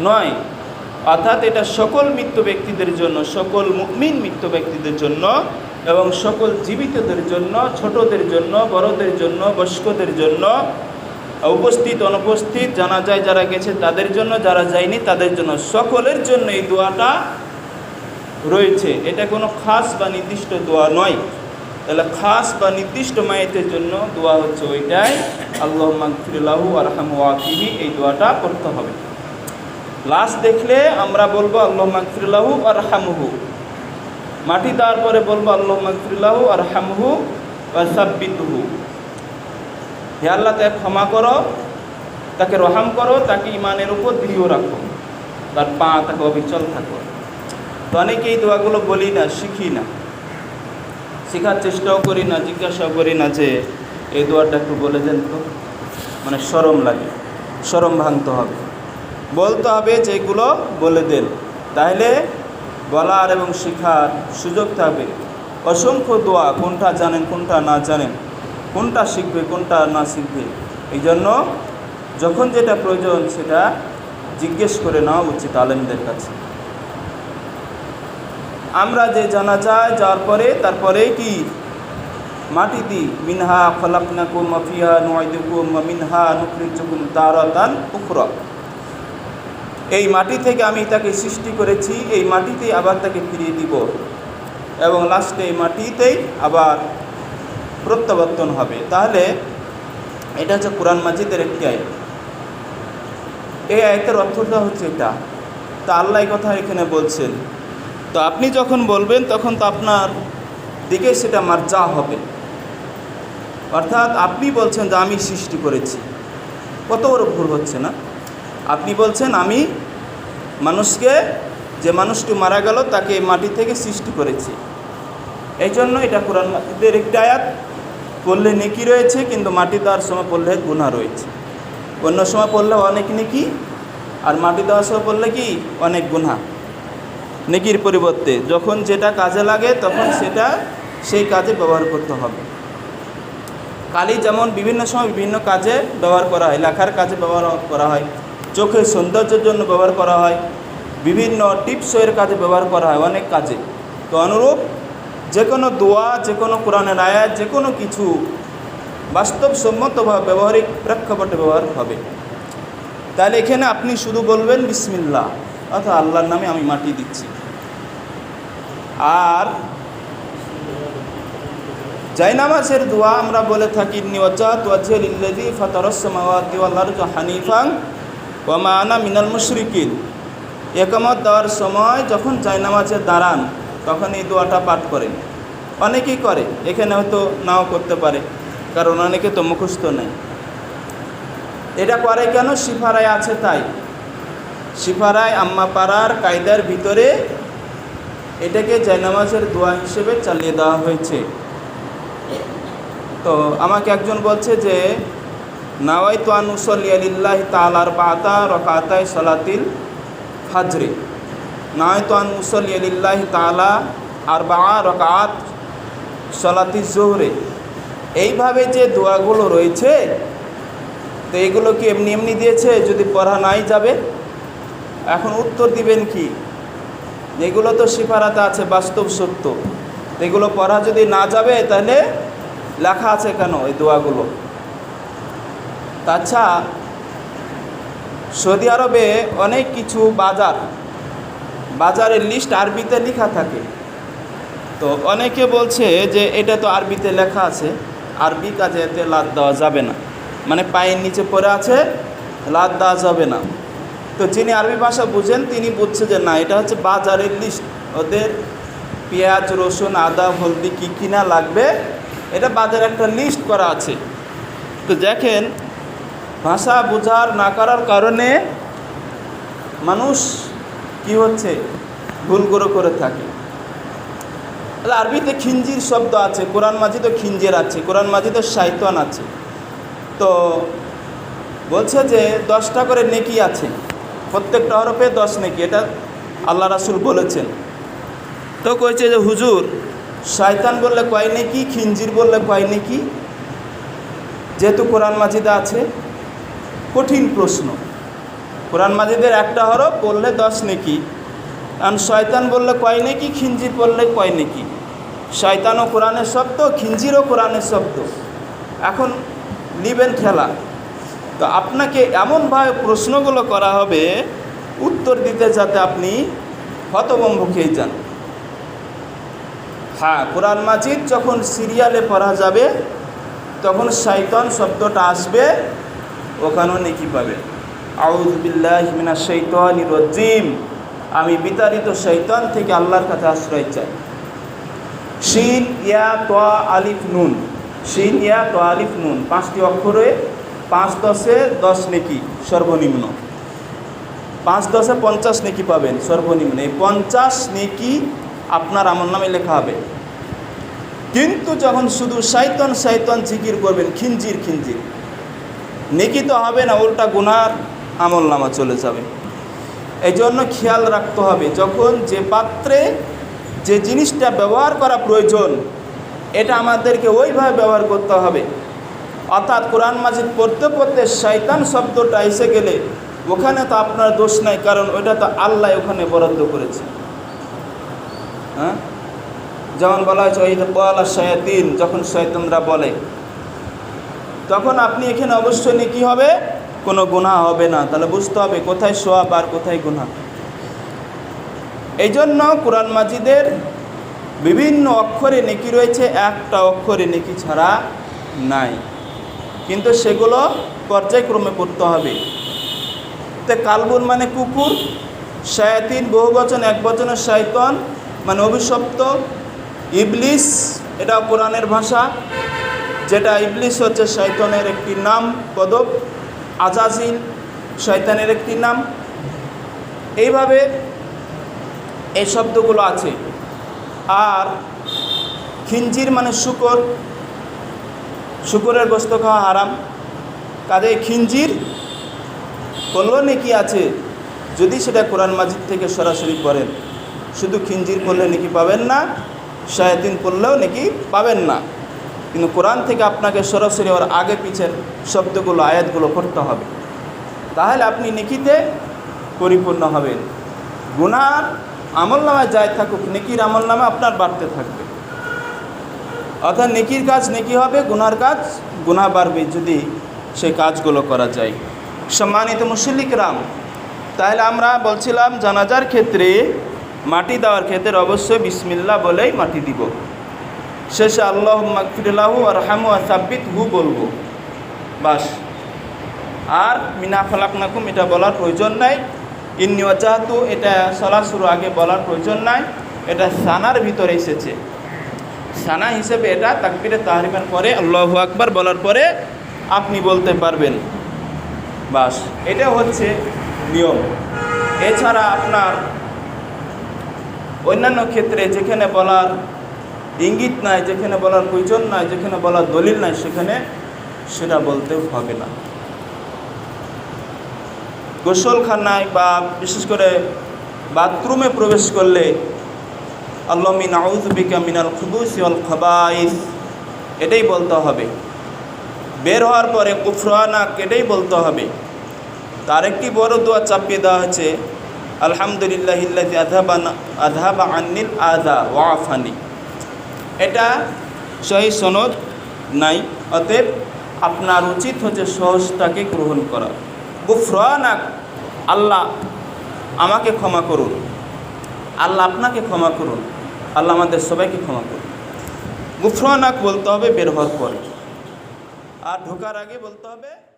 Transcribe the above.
নয়। অর্থাৎ এটা সকল মৃত্যু ব্যক্তিদের জন্য, সকল মুমিন মৃত্যু ব্যক্তিদের জন্য এবং সকল জীবিতদের জন্য, ছোটদের জন্য, বড়দের জন্য, বয়স্কদের জন্য উপস্থিত, অনুপস্থিত, জানা যায় যারা গেছে তাদের জন্য, যারা যায়নি তাদের জন্য। সকলের জন্য এই দোয়াটা রয়েছে। এটা কোনো খাস বা নির্দিষ্ট দোয়া নয়। তাহলে খাস বা নির্দিষ্ট মায়েতের জন্য দোয়া হচ্ছে ওইটাই। আল্লাহ মাগফিরাহু আরহামু আকিহি এই দোয়াটা করতে হবে। লাস্ট দেখলে আমরা বলব, আল্লাহ আর হামহু মাটি দেওয়ার পরে বলব, আল্লাহ মাগফিরাহু আরহামহু বা সাব্বিতুহু। হে আল্লাহ, তাকে ক্ষমা করো, তাকে রহাম করো, তাকে ইমানের উপর দৃঢ় রাখো। তার পা তাকে অবিচল থাকো। তো অনেকে এই দোয়াগুলো বলি না, শিখি না। শেখার চেষ্টাও করি না, জিজ্ঞাসাও করি না যে এই দোয়াটা একটু বলে দেন তো। মানে সরম লাগে, সরম ভাঙতে হবে। বলতে হবে যেগুলো বলে দেন। তাহলে বলার এবং শেখার সুযোগ থাকবে। অসংখ্য দোয়া, কোনটা জানেন, কোনটা না জানেন, কোনটা শিখবে, কোনটা না শিখবে। এই জন্য যখন যেটা প্রয়োজন সেটা জিজ্ঞেস করে নেওয়া উচিত আলেমদের কাছে। আমরা যে জানা যায় যাওয়ার পরে তারপরে কি? মাটি দি মিনহা ফলাপনাকুম মাফিয়া নুয়াইদুকুম মিনহা নুকরিজুকুম তারাতান উখরা। এই মাটি থেকে আমি তাকে সৃষ্টি করেছি, এই মাটিতেই আবার তাকে ফিরিয়ে দিব। এবং লাস্টে এই মাটিতেই আবার প্রত্যাবর্তন হবে। তাহলে এটা হচ্ছে কোরআন মাজিদের একটি আয় এই আয়তের অর্থটা হচ্ছে এটা। তা আল্লাহ কথা এখানে বলছেন। তো আপনি যখন বলবেন, তখন তো আপনার দিকে সেটা মার্জা হবে। অর্থাৎ আপনি বলছেন যে আমি সৃষ্টি করেছি। কত বড় ভুল হচ্ছে না? আপনি বলছেন, আমি মানুষকে, যে মানুষটি মারা গেল, তাকে মাটি থেকে সৃষ্টি করেছি। এই জন্য এটা কোরআন মাজিদের একটি আয়াত, পড়লে নেকি রয়েছে, কিন্তু মাটি দেওয়ার সময় পড়লে গুণা রয়েছে। অন্য সময় পড়লে অনেক নেকি, আর মাটি দেওয়ার সময় পড়লে কি? অনেক গুণা নেকির পরিবর্তে, যখন যেটা কাজে লাগে, তখন সেটা সেই কাজে ব্যবহার করতে হবে। কালি যেমন বিভিন্ন সময় বিভিন্ন কাজে ব্যবহার করা হয়, লেখার কাজে ব্যবহার করা হয় চোখের সৌন্দর্যের জন্য ব্যবহার করা হয়, বিভিন্ন টিপসয়ের কাজে ব্যবহার করা হয় অনেক কাজে। তো অনুরূপ যে কোনো দোয়া যে কোনো কোরআনের আয়াত যে কোনো কিছু বাস্তবসম্মতভাবে ব্যবহারিক প্রেক্ষাপটে ব্যবহার হবে। তাহলে এখানে আপনি শুধু বলবেন বিসমিল্লা অর্থাৎ আল্লাহর নামে আমি মাটি দিচ্ছি। আর জাইনামাজের দোয়া আমরা বলে থাকি সামাওয়াতি ওয়াল আরজা হানিফান ওয়া মা আনা মিনাল মুশরিকিন। একামত দেওয়ার সময় যখন জাইনামাজে দাঁড়ান, তখন এই দোয়াটা পাঠ করেন। অনেকেই করে, এখানে হয়তো নাও করতে পারে, কারণ অনেকে তো মুখস্থ নেই। এটা করে কেন? সিফারায় আছে তাই। সিফারায় আম্মা পাড়ার কায়দার ভিতরে এটাকে জায়নামাজের দোয়া হিসেবে চালিয়ে দেওয়া হয়েছে। তো আমাকে একজন বলছে যে নাওয়াই তো আনুসল্লি আলিল্লাহ তালার বাতা রকাতায় সলাতিল ফাজরে। নাওয়াই তো আনুসল্লি আলিল্লাহ তালা আর বা রকাত সলাতি জোহরে। এইভাবে যে দোয়াগুলো রয়েছে, তো এগুলো কি এমনি এমনি দিয়েছে? যদি পড়া নাই যাবে, এখন উত্তর দিবেন কি? এগুলো তো সিফারাতে আছে, বাস্তব সত্য। এগুলো পড়া যদি না যাবে, তাহলে লেখা আছে কেন এই দোয়াগুলো? আচ্ছা সৌদি আরবে অনেক কিছু বাজার, বাজারের লিস্ট আরবিতে লেখা থাকে। তো অনেকে বলছে যে এটা তো আরবিতে লেখা আছে, আরবি কাজে এতে লাদ দেওয়া যাবে না। মানে পায়ের নিচে পড়ে আছে, লাদ দেওয়া যাবে না। তো যিনি আরবি ভাষা বুঝেন, তিনি বুঝছে যে না, এটা হচ্ছে বাজারের লিস্ট ওদের পেঁয়াজ, রসুন, আদা, হলদি কী কিনা লাগবে, এটা বাজারে একটা লিস্ট করা আছে। তো দেখেন ভাষা বোঝার না করার কারণে মানুষ কি হচ্ছে? ভুলগুলো করে থাকে। তাহলে আরবিতে খিঞ্জির শব্দ আছে, কোরআন মাজিদও খিঞ্জের আছে, কোরআন মাজিদও শাইতান আছে। তো বলছে যে দশটা করে নেকি আছে। প্রত্যেকটা হরফে দশ নেকি, এটা আল্লাহ রাসুল বলেছেন। তো কয়েছে যে, হুজুর, শয়তান বললে কয় নেকি, খিঞ্জির বললে কয় নেকি? যেহেতু কোরআন মাজিদে আছে কঠিন প্রশ্ন। কোরআন মাজিদের একটা হরফ, পড়লে দশ নেকি। কারণ শয়তান বললে কয় নেকি খিঞ্জির পড়লে কয় নেকি। শয়তানও কোরআনের শব্দ, খিঞ্জিরও কোরআনের শব্দ। এখন নিবেন খেলা। তো আপনাকে এমনভাবে প্রশ্নগুলো করা হবে, উত্তর দিতে যাতে আপনি হতবম্ব খেয়ে যান। হ্যাঁ কোরআন মাজিদ যখন সিরিয়ালে পড়া যাবে, তখন শয়তান শব্দটা আসবে ওখানেও নেকি পাবে। আউজবিল্লাহমিনা শৈতান রজিম। আমি বিতাড়িত শৈতান থেকে আল্লাহর কাছে আশ্রয় চাই। শিন, ইয়া তোয়া আলিফ, নুন। শিন, ইয়া তোয়া আলিফ, নুন। পাঁচটি অক্ষরে পাঁচ দশে দশ নেকি, সর্বনিম্ন। পাঁচ দশে পঞ্চাশ নেকি পাবেন, সর্বনিম্ন। এই পঞ্চাশ নেকি আপনার আমার নামে লেখা হবে। কিন্তু যখন শুধু সাইতন সাইতন জিকির করবেন খিঞ্জির খিঞ্জির নেকি তো হবে না, উল্টা গুনার আমল নামা চলে যাবে। এই জন্য খেয়াল রাখতে হবে, যখন যে পাত্রে যে জিনিসটা ব্যবহার করা প্রয়োজন, এটা আমাদেরকে ওইভাবে ব্যবহার করতে হবে। অর্থাৎ কোরআন মাজিদ পড়তে পড়তে শয়তান শব্দটা এসে গেলে, ওখানে তো আপনার দোষ নাই, কারণ ওইটা তো আল্লাহ ওখানে বরাদ্দ করেছে। হ্যাঁ? যেমন বলা হয়েছে ওই বলা শয়াতিন যখন শয়তানরা বলে তখন আপনি এখানে অবশ্যই কী হবে, কোনো গুণা হবে না। তাহলে বুঝতে হবে কোথায় সোয়াব আর কোথায় গুণা এই জন্য কোরআন মাজিদের বিভিন্ন অক্ষরে নেকি রয়েছে, একটা অক্ষরে নেকি ছাড়া নাই। কিন্তু সেগুলো পর্যায়ক্রমে পড়তে হবে। তে কালবুন মানে কুকুর, শায়াতিন বহু বচন, এক বচনের শায়তন মানে অভিশপ্ত ইবলিস এটা কোরআনের ভাষা। যেটা ইবলিস হচ্ছে শৈতনের একটি নাম পদক আজাজিল, শয়তানের একটি নাম। এইভাবে এই শব্দগুলো আছে। আর খিঞ্জির মানে শুকর। শুকরের গোস্ত খাওয়া হারাম। কাজে খিঞ্জির করলেও নাকি আছে যদি সেটা কোরআন মাজিদ থেকে সরাসরি করেন শুধু খিঞ্জির পড়লে নাকি পাবেন না, শায়াতিন পড়লেও নাকি পাবেন না। কিন্তু কোরআন থেকে আপনাকে সরাসরি ওর আগে পিছের শব্দগুলো, আয়াতগুলো পড়তে হবে। তাহলে আপনি নেকিতে পরিপূর্ণ হবেন। গুনার আমল নামায় যায় থাকুক, নেকির আমল নামা আপনার বাড়তে থাকবে। অর্থাৎ নেকির কাজ নেকি হবে, গুনার কাজ গুণা বাড়বে যদি সে কাজগুলো করা যায়। সম্মানিত মুসল্লিক রাম তাহলে আমরা বলছিলাম, জানাজার ক্ষেত্রে মাটি দেওয়ার ক্ষেত্রে অবশ্যই বিসমিল্লা বলেই মাটি দিব। শেষে আল্লাহ মাকফিরাহু আর হামু আর সাব্বিত হু বলব। বাস। আর মিনা ফালাক নাকুম এটা বলার প্রয়োজন নাই। ইন্নি ওয়াজাহাতু, এটা সলা শুরু আগে বলার প্রয়োজন নাই। এটা সানার ভিতরে এসেছে। সানা হিসেবে এটা তাকবিরে তাহরিমের পরে আল্লাহু আকবার বলার পরে আপনি বলতে পারবেন। বাস। এটা হচ্ছে নিয়ম। এছাড়া আপনার অন্যান্য ক্ষেত্রে যেখানে বলার ইঙ্গিত নাই, যেখানে বলার প্রয়োজন নাই, যেখানে বলার দলিল নাই, সেখানে সেটা বলতেও হবে না। গোসলখানায় বা বিশেষ করে বাথরুমে প্রবেশ করলে আল্লাহ মিন আউজবিকা মিনাল খুবুস অল খবাইস, এটাই বলতে হবে। বের হওয়ার পরে কুফরানা এটাই বলতে হবে। তার একটি বড় দোয়া চাপিয়ে দেওয়া হয়েছে আলহামদুলিল্লাহ আধাবান আধাবা আন্নিল আধা ওয়াফানি এটা সহি সনদ নাই। অতএব আপনার উচিত হচ্ছে সহজটাকে গ্রহণ করা। গুফরানাক, আল্লাহ আমাকে ক্ষমা করুন। আল্লাহ আপনাকে ক্ষমা করুন। আল্লাহ আমাদের সবাইকে ক্ষমা করুন। গুফরানাক বলতে হবে বের হওয়ার পরে। আর ঢোকার আগে বলতে হবে